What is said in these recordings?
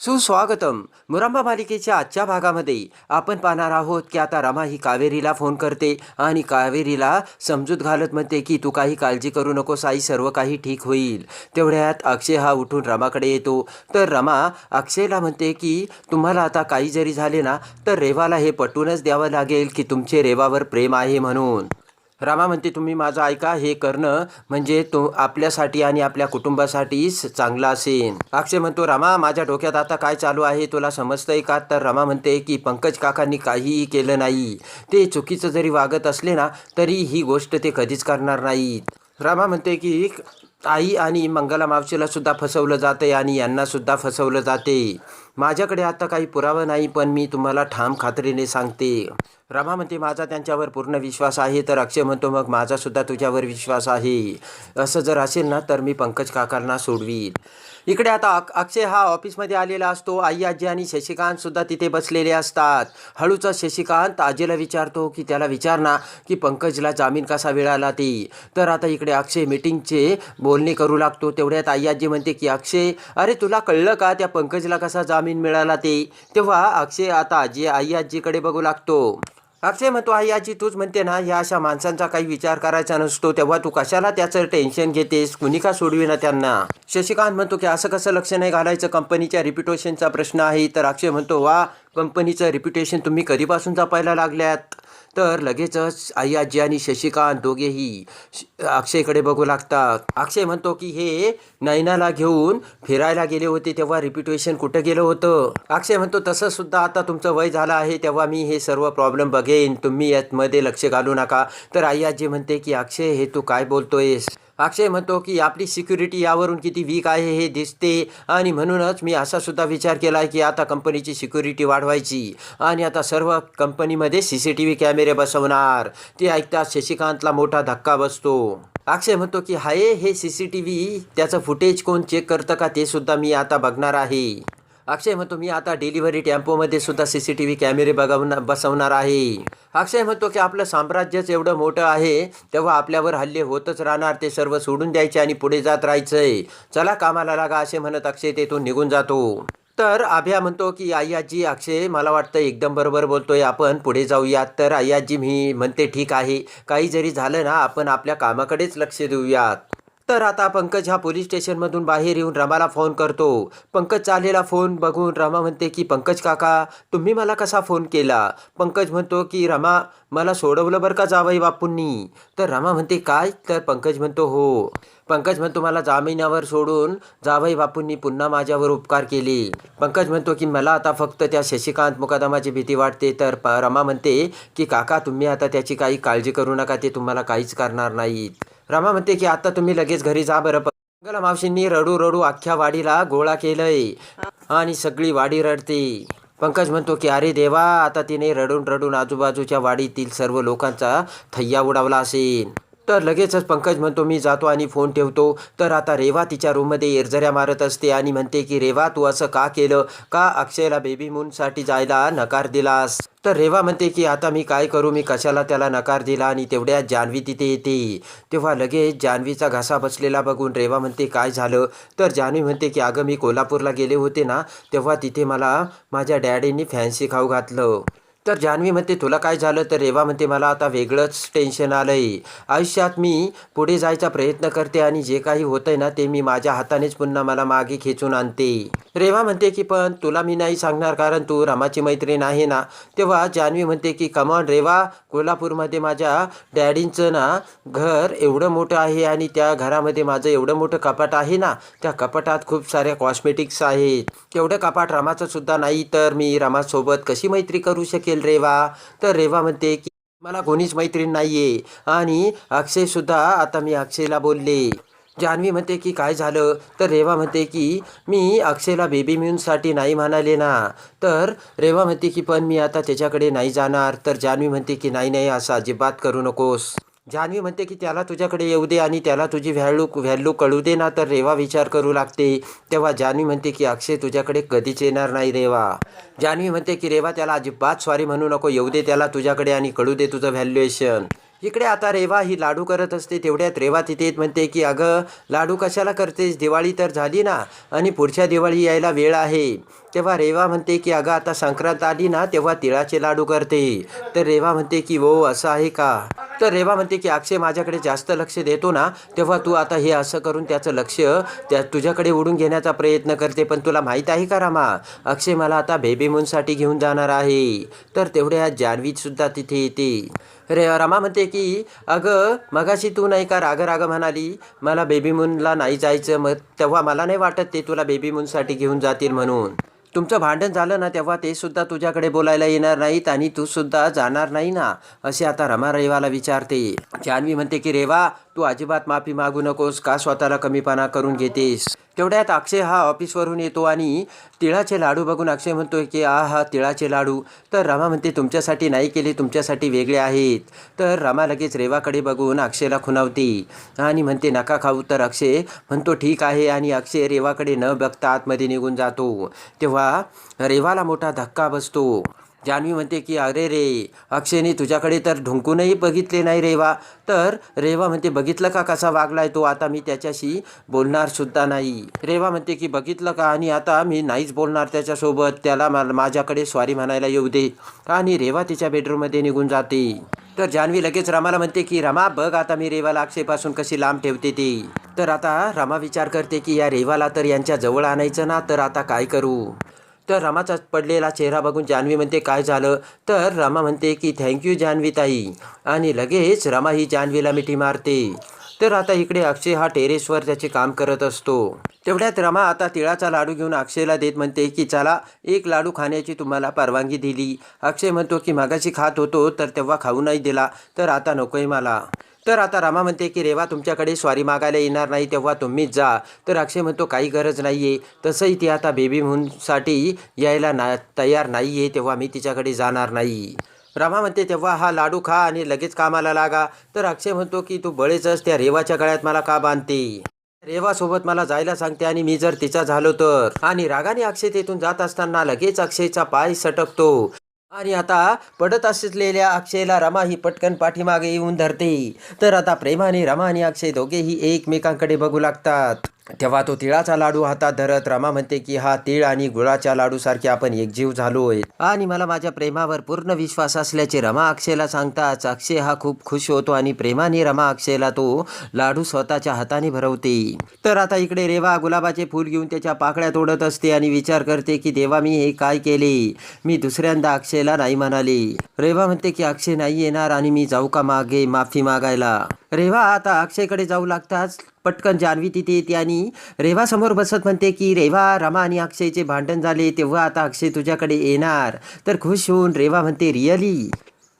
सुस्वागतम. मुरांबा मालिकेच्या आजच्या भागामध्ये आपण पाहणार आहोत की आता रमा ही कावेरीला फोन करते आणि कावेरीला समजूत घालत म्हणते की तू काही काळजी करू नकोस आई सर्व काही ठीक होईल. तेवढ्यात अक्षय हा उठून रमाकडे येतो. तर रमा अक्षयला म्हणते की तुम्हाला आता काही जरी झाले ना तर रेवाला हे पटूनच द्यावं लागेल की तुमचे रेवावर प्रेम आहे म्हणून. रामा म्हणते तुम्ही माझं ऐका हे करणं म्हणजे तो आपल्यासाठी आणि आपल्या कुटुंबासाठीच चांगलं असेल अक्षय म्हणतो रामा माझ्या डोक्यात आता काय चालू आहे? तुला समजतंय का? तर रमा म्हणते की पंकज काकांनी काहीही केलं नाही. ते चुकीचं जरी वागत असले ना तरी ही गोष्ट ते कधीच करणार नाहीत. रामा म्हणते की आई आणि मंगला मावशीला सुद्धा फसवलं जाते आणि यांना सुद्धा फसवलं जाते. माझ्याकडे आता काही पुरावा नाही पण मी तुम्हाला ठाम खात्रीने सांगते. रमा म्हणते माझा त्यांच्यावर पूर्ण विश्वास आहे. तर अक्षय म्हणतो मग माझा सुद्धा तुझ्यावर विश्वास आहे. असं जर असेल ना तर मी पंकज काकांना सोडवीन. इकडे आता अक्षय हा ऑफिसमध्ये आलेला असतो. आई आजी आणि शशिकांत सुद्धा तिथे बसलेले असतात. हळूचा शशिकांत आजीला विचारतो की त्याला विचार ना की पंकजला जामीन कसा मिळाला ते? तर आता इकडे अक्षय मीटिंगचे बोलणे करू लागतो. तेवढ्यात आई आजी म्हणते की अक्षय अरे तुला कळलं का त्या पंकजला कसा जामीन मिळाला ते? तेव्हा अक्षय आता आजी आई आजीकडे बघू लागतो. अक्षय म्हणतो आई आजी तूच म्हणते ना या अशा माणसांचा काही विचार करायचा नसतो तेव्हा तू कशाला त्याचं टेन्शन घेतेस? कुणी का सोडविना त्यांना? शशिकांत म्हणतो की असं कसं लक्ष नाही घालायचं? कंपनीच्या रिप्युटेशनचा प्रश्न आहे. तर अक्षय म्हणतो वा कंपनीचं रिप्युटेशन तुम्ही कधीपासून जपायला लागल्यात? तर लगेचच आई आजी आणि शशिकांत दोघेही श- अक्षयकडे बघू लागतात. अक्षय म्हणतो की हे नैनाला घेऊन फिरायला गेले होते तेव्हा रिप्युटेशन कुठं गेलं होतं? अक्षय म्हणतो तसं सुद्धा आता तुमचं वय झालं आहे तेव्हा मी हे सर्व प्रॉब्लेम बघेन. तुम्ही यातमध्ये लक्ष घालू नका. तर आई आजी म्हणते की अक्षय हे तू काय बोलतोयस? अक्षय म्हणतो की आपली सिक्युरिटी यावरून किती वीक आहे हे दिसते. आणि म्हणूनच मी असा सुद्धा विचार केला आहे की आता कंपनीची सिक्युरिटी वाढवायची. आणि आता सर्व कंपनीमध्ये सी सी टी व्ही कॅमेरे बसवणार. ते ऐकताच शशिकांतला मोठा धक्का बसतो. अक्षय म्हणतो की हाय हे सी सी टी व्ही त्याचं फुटेज कोण चेक करतं का ते सुद्धा मी आता बघणार आहे. अक्षय म्हणतो मी आता डिलिव्हरी टेम्पोमध्ये सुद्धा सी सी टी व्ही कॅमेरे बघवणार बसवणार आहे. अक्षय म्हणतो की आपलं साम्राज्यच एवढं मोठं आहे तेव्हा आपल्यावर हल्ले होतच राहणार ते सर्व सोडून द्यायचे आणि पुढे जात राहायचंय. चला कामाला लागा असे म्हणत अक्षय तेथून निघून जातो. तर आभ्या म्हणतो की आई अक्षय मला वाटतं एकदम बरोबर बोलतोय आपण पुढे जाऊयात. तर आई मी म्हणते ठीक आहे. काही जरी झालं ना आपण आपल्या कामाकडेच लक्ष देऊयात. तर आता पंकज हा पोलीस स्टेशनमधून बाहेर येऊन रमाला फोन करतो. पंकज चाललेला फोन बघून रमा म्हणते की पंकज काका तुम्ही मला कसा फोन केला? पंकज म्हणतो की रमा मला सोडवलं बरं का जावई बापूंनी? तर रमा म्हणते काय? तर पंकज म्हणतो हो. पंकज म्हणतो मला जामिनावर सोडून जावई बापूंनी पुन्हा माझ्यावर उपकार केले. पंकज म्हणतो की मला आता फक्त त्या शशिकांत मुकादमाची भीती वाटते. तर प- रमा म्हणते की काका तुम्ही आता त्याची काही काळजी करू नका ते तुम्हाला काहीच करणार नाहीत. रमा म्हणते की आता तुम्ही लगेच घरी जा बरं. मंगला मावशींनी रडू रडू अख्ख्या वाडीला गोळा केलंय. आणि सगळी वाडी रडते. पंकज म्हणतो की अरे देवा आता तिने रडून रडून आजूबाजूच्या वाडीतील सर्व लोकांचा थय्या उडावला असेल. तर लगेचच पंकज म्हणतो मी जातो आणि फोन ठेवतो. तर आता रेवा तिच्या रूममध्ये एरझऱ्या मारत असते आणि म्हणते की रेवा तू असं का केलं? का अक्षयला बेबी मूनसाठी जायला नकार दिलास? तर रेवा म्हणते की आता मी काय करू? मी कशाला त्याला नकार दिला आणि तेवढ्यात जान्हवी तिथे येते. तेव्हा लगेच जान्हवीचा घासा बसलेला बघून रेवा म्हणते काय झालं? तर जान्हवी म्हणते की अगं मी कोल्हापूरला गेले होते ना तेव्हा तिथे मला माझ्या डॅडींनी फॅन्सी खाऊ घातलं. तर जान्हवी म्हणते तुला काय झालं? तर रेवा म्हणते मला आता वेगळंच टेन्शन आलंय. आयुष्यात मी पुढे जायचा प्रयत्न करते आणि जे काही होतंय ना ते मी माझ्या हातानेच पुन्हा मला मागे खेचून आणते. रेवा म्हणते की पण तुला मी नाही सांगणार कारण तू रामाची मैत्रीण आहे ना. तेव्हा जान्हवी म्हणते की कमॉन रेवा. कोल्हापूरमध्ये माझ्या डॅडींचं ना घर एवढं मोठं आहे आणि त्या घरामध्ये माझं एवढं मोठं कपाट आहे ना त्या कपाटात खूप साऱ्या कॉस्मेटिक्स आहेत. तेवढं कपाट रामाचंसुद्धा नाही तर मी रामासोबत कशी मैत्री करू शकेन? शकेल रेवा तर रेवा म्हणते की मला कोणीच मैत्रीण नाही आहे आणि अक्षयसुद्धा आता मी अक्षयला बोलले. जान्हवी म्हणते की काय झालं? तर रेवा म्हणते की मी अक्षयला बेबी म्यूनसाठी नाही म्हणाले ना. तर रेवा म्हणते की पण मी आता त्याच्याकडे नाही जाणार. तर जान्हवी म्हणते की नाही नाही असं अजिबात करू नकोस. जान्हवी म्हणते की त्याला तुझ्याकडे येऊ दे आणि त्याला तुझी व्हॅल्यू व्हॅल्यू कळू दे ना तर रेवा विचार करू लागते. तेव्हा जान्हवी म्हणते की अक्षय तुझ्याकडे कधीच येणार नाही रेवा. जान्हवी म्हणते की रेवा त्याला अजिबात स्वारी म्हणू नको. येऊ दे त्याला तुझ्याकडे आणि कळू दे तुझं व्हॅल्युएशन इकडे आता रेवा ही लाडू करत असते. तेवढ्यात रेवा तिथे येत म्हणते की अगं लाडू कशाला करतेस? दिवाळी तर झाली ना आणि पुढच्या दिवाळी यायला वेळ आहे. तेव्हा रेवा म्हणते की अगं आता संक्रांत आली ना तेव्हा तिळाचे लाडू करते. तर रेवा म्हणते की वो असं आहे का? तर रेवा म्हणते की अक्षय माझ्याकडे जास्त लक्ष देतो ना तेव्हा तू आता हे असं करून त्याचं लक्ष त्या तुझ्याकडे ओढून घेण्याचा प्रयत्न करते पण तुला माहीत आहे का रामा? अक्षय मला आता बेबी मूनसाठी घेऊन जाणार आहे. तर तेवढ्या जान्हवीसुद्धा तिथे येते. रे रमा म्हणते की अगं मगाशी तू नाही का राग राग म्हणाली? मला बेबी मूनला नाही जायचं मग तेव्हा मला नाही वाटत ते तुला बेबी मूनसाठी घेऊन जातील म्हणून. तुमचं भांडण झालं ना तेव्हा ते सुद्धा तुझ्याकडे बोलायला येणार नाहीत आणि तू सुद्धा जाणार नाही ना असे आता रमा रेवाला विचारते. जान्हवी म्हणते की रेवा तू अजिबात माफी मागू नकोस का स्वतःला कमीपणा करून घेतेस? तेवढ्यात अक्षय हा ऑफिसवरून येतो आणि तिळाचे लाडू बघून अक्षय म्हणतोय की आ हा तिळाचे लाडू. तर रमा म्हणते तुमच्यासाठी नाही केले तुमच्यासाठी वेगळे आहेत. तर रमा लगेच रेवाकडे बघून अक्षयला खुणावते आणि म्हणते नका खाऊ. तर अक्षय म्हणतो ठीक आहे. आणि अक्षय रेवाकडे न बघता आतमध्ये निघून जातो. तेव्हा रेवाला मोठा धक्का बसतो. जान्हवी म्हणते की अरे रे अक्षयने तुझ्याकडे तर ढुंकूनही बघितले नाही रेवा. तर रेवा म्हणते बघितलं का कसा वागलाय तो? आता मी त्याच्याशी बोलणार सुद्धा नाही. रेवा म्हणते की बघितलं का? आणि आता मी नाहीच बोलणार त्याच्यासोबत. त्याला मा माझ्याकडे स्वारी म्हणायला येऊ दे. आणि रेवा तिच्या बेडरूममध्ये निघून जाते. तर जान्हवी लगेच रमाला म्हणते की रमा बघ आता मी रेवाला अक्षयपासून कशी लांब ठेवते ती. तर आता रमा विचार करते की या रेवाला तर यांच्या जवळ आणायचं ना? तर आता काय करू? तर रमाचा पडलेला चेहरा बघून जान्हवी म्हणते काय झालं? तर रमा म्हणते की थँक्यू जान्हवी ताई. आणि लगेच रमा ही जान्हवीला मिठी मारते. तर आता इकडे अक्षय हा टेरेसवर त्याचे काम करत असतो. तेवढ्यात रमा आता तिळाचा लाडू घेऊन अक्षयला देत म्हणते की चला एक लाडू खाण्याची तुम्हाला परवानगी दिली. अक्षय म्हणतो की मागाशी खात होतो तर तेव्हा खाऊ नाही दिला तर आता नकोय मला. तर आता रामा म्हणते की रेवा तुमच्याकडे स्वारी मागायला येणार नाही तेव्हा तुम्हीच जा. तर अक्षय म्हणतो काही गरज नाही आहे तसंही ती आता बेबी म्हणूनसाठी यायला ना तयार नाही आहे तेव्हा मी तिच्याकडे जाणार नाही. रमा म्हणते तेव्हा हा लाडू खा आणि लगेच कामाला लागा. तर अक्षय म्हणतो की तू बळेचच त्या रेवाच्या गळ्यात मला का बांधते? रेवासोबत मला जायला सांगते आणि मी जर तिचा झालो तर. आणि रागाने अक्षय तेथून जात असताना लगेच अक्षयचा पाय सटकतो. आणि आता पडत असलेल्या अक्षयला रमा ही पटकन पाठीमागे येऊन धरते. तर आता प्रेमाने रमा आणि अक्षय दोघेही एकमेकांकडे बघू लागतात. तेव्हा तो तिळाचा लाडू हातात धरत रमा म्हणते की हा तीळ आणि गुळाच्या लाडू सारखे आपण एकजीव झालोय. आणि मला माझ्या प्रेमावर पूर्ण विश्वास असल्याचे रमा अक्षयला सांगताच अक्षय हा खूप खुश होतो आणि प्रेमाने रमा अक्षयला तो लाडू स्वतःच्या हाताने भरवते. तर आता इकडे रेवा गुलाबाचे फूल घेऊन त्याच्या पाकळ्या तोडत असते आणि विचार करते की देवा मी हे काय केले? मी दुसऱ्यांदा अक्षयला नाही म्हणाले. रेवा म्हणते की अक्षय नाही येणार आणि मी जाऊ का मागे? माफी मागायला. रेवा आता अक्षयकडे जाऊ लागताच. पटकन जान्हवी तिथे येते आणि रेवा समोर बसत म्हणते की रेवा रमा आणि अक्षयचे भांडण झाले तेव्हा आता अक्षय तुझ्याकडे येणार. तर खुश होऊन रेवा म्हणते रिअली?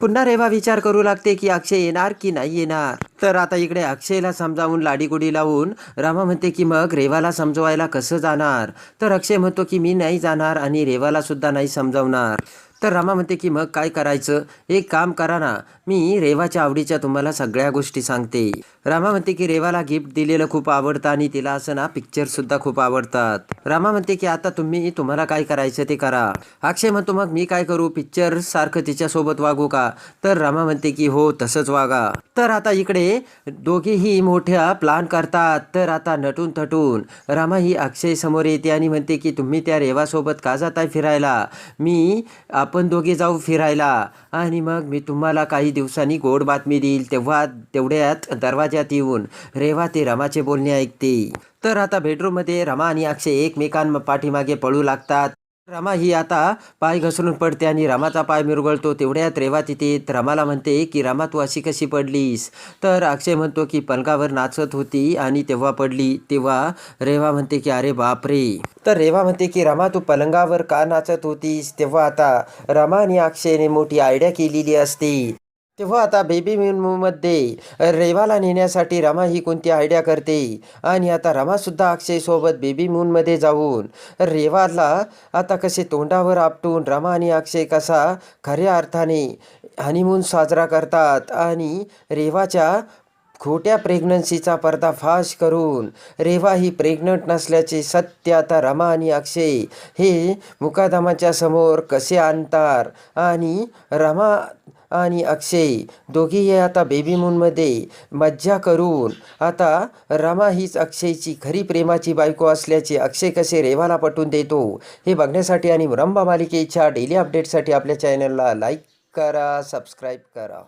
पुन्हा रेवा विचार करू लागते की अक्षय येणार की नाही येणार? तर आता इकडे अक्षयला समजावून लाडीगुडी लावून रमा म्हणते की मग रेवाला समजवायला कसं जाणार? तर अक्षय म्हणतो की मी नाही जाणार आणि रेवाला सुद्धा नाही समजावणार. तर रमा म्हणते की मग काय करायचं? एक काम करा ना. मी रेवाच्या आवडीच्या तुम्हाला सगळ्या गोष्टी सांगते. रामा म्हणते की रेवाला गिफ्ट दिलेलं खूप आवडतं आणि तिला असं ना पिक्चर सुद्धा खूप आवडतात. रामा म्हणते की आता तुम्ही तुम्हाला काय करायचं ते करा. अक्षय म्हणतो मग मी काय करू? पिक्चर सारखं तिच्यासोबत वागू का? तर रामा म्हणते की हो तसंच वागा. तर आता इकडे दोघेही मोठ्या प्लान करतात. तर आता नटून थटून रामा ही अक्षय समोर येते आणि म्हणते की तुम्ही त्या रेवासोबत का जाताय फिरायला? मी आप आपण दोघे जाऊ फिरायला. आणि मग मी तुम्हाला काही दिवसांनी गोड बातमी देईल. तेव्हा तेवढ्यात दरवाज्यात येऊन रेवा ते रमाचे बोलणे ऐकते. तर आता बेडरूममध्ये रमा आणि अक्षय एकमेकां पाठीमागे पळू लागतात. रमा ही आता पाय घसरून पडते आणि रमाचा पाय मिरगळतो. तेवढ्यात रेवा तिथे रमाला म्हणते की रमा तू अशी कशी पडलीस? तर अक्षय म्हणतो की पलंगावर नाचत होती आणि तेव्हा पडली. तेव्हा रेवा म्हणते की अरे बापरे. तर रेवा म्हणते की रमा तू पलंगावर का नाचत होतीस? तेव्हा आता रमा आणि अक्षयने मोठी आयडिया केलेली असते. तेव्हा आता बेबी मध्ये रेवाला नेण्यासाठी रमा ही कोणती आयडिया करते? आणि आता रमासुद्धा अक्षयसोबत बेबी मूनमध्ये जाऊन रेवाला आता कसे तोंडावर आपटून रमा आणि अक्षय कसा खऱ्या अर्थाने हनीमून साजरा करतात आणि रेवाच्या खोट्या प्रेग्नन्सीचा पर्दाफाश करून. रेवा ही प्रेग्नंट नसल्याचे सत्य आता रमा आणि अक्षय. हे मुकादमाच्या समोर कसे आणतात आणि रमा आणि अक्षय दोघेही आता बेबी मूनमध्ये मज्जा करून. आता रमा हीच अक्षयची खरी प्रेमाची बायको असल्याचे अक्षय कसे रेवाला पटवून देतो? हे बघण्यासाठी आणि रंबा मालिकेच्या डेली अपडेटसाठी आपल्या चॅनलला लाईक करा सबस्क्राईब करा.